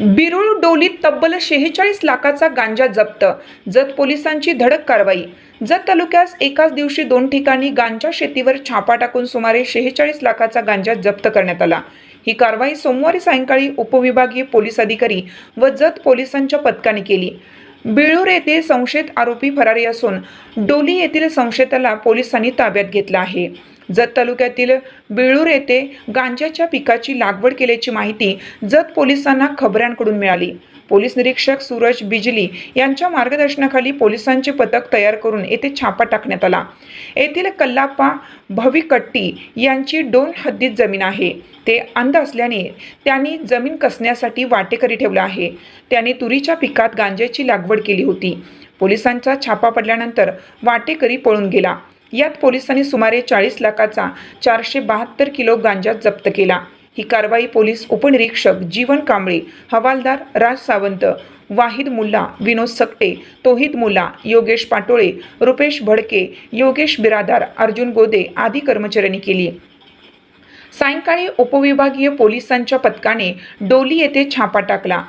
बिरुळ डोलीत तब्बल शेहेचाळीस लाखाचा गांजा जप्त. जत पोलिसांची धडक कारवाई. जत तालुक्यास एकाच दिवशी दोन ठिकाणी गांजा शेतीवर छापा टाकून सुमारे शेहेचाळीस लाखाचा गांजा जप्त करण्यात आला. ही कारवाई सोमवारी सायंकाळी उपविभागीय पोलीस अधिकारी व जत पोलिसांच्या पथकाने केली. बिळूर येथे संशयित आरोपी फरारी असून डोली येथील संशयिताला पोलिसांनी ताब्यात घेतलं आहे. जत तालुक्यातील बिळूर येथे गांजाच्या पिकाची लागवड केल्याची माहिती जत पोलिसांना खबऱ्यांकडून मिळाली. पोलीस निरीक्षक सूरज बिजली यांच्या मार्गदर्शनाखाली पोलिसांचे पथक तयार करून येथे छापा टाकण्यात आला. येथील कल्लाप्पा भविकट्टी यांची दोन हद्दीत जमीन आहे. ते अंध असल्याने त्यांनी जमीन कसण्यासाठी वाटेकरी ठेवला आहे. त्याने तुरीच्या पिकात गांज्याची लागवड केली होती. पोलिसांचा छापा पडल्यानंतर वाटेकरी पळून गेला. यात पोलिसांनी सुमारे चाळीस लाखाचा चारशे बहात्तर किलो गांजा जप्त केला. ही कारवाई पोलीस उपनिरीक्षक जीवन कांबळे हवालदार राज सावंत वाहिद मुल्ला विनोद सकटे तोहिद मुल्ला योगेश पाटोळे रुपेश भडके योगेश बिरादार अर्जुन गोदे आदी कर्मचाऱ्यांनी केली. सायंकाळी उपविभागीय पोलिसांच्या पथकाने डोली येथे छापा टाकला.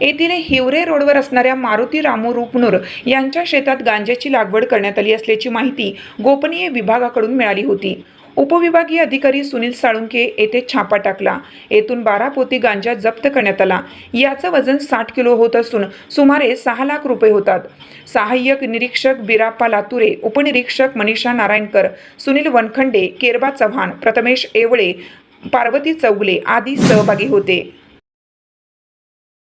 येथील हिवरे रोडवर असणाऱ्या मारुती रामू रुपनूर यांच्या शेतात गांज्याची लागवड करण्यात आली असल्याची माहिती गोपनीय विभागाकडून मिळाली होती. उपविभागीय अधिकारी सुनील साळुंके येथे छापा टाकला. येथून बारा पोती गांजा जप्त करण्यात आला. याचं वजन साठ किलो होत असून सुमारे सहा लाख रुपये होतात. सहाय्यक निरीक्षक बिराप्पा लातुरे उपनिरीक्षक मनीषा नारायणकर सुनील वनखंडे केरबा चव्हाण प्रथमेश येवळे पार्वती चौगले आदी सहभागी होते.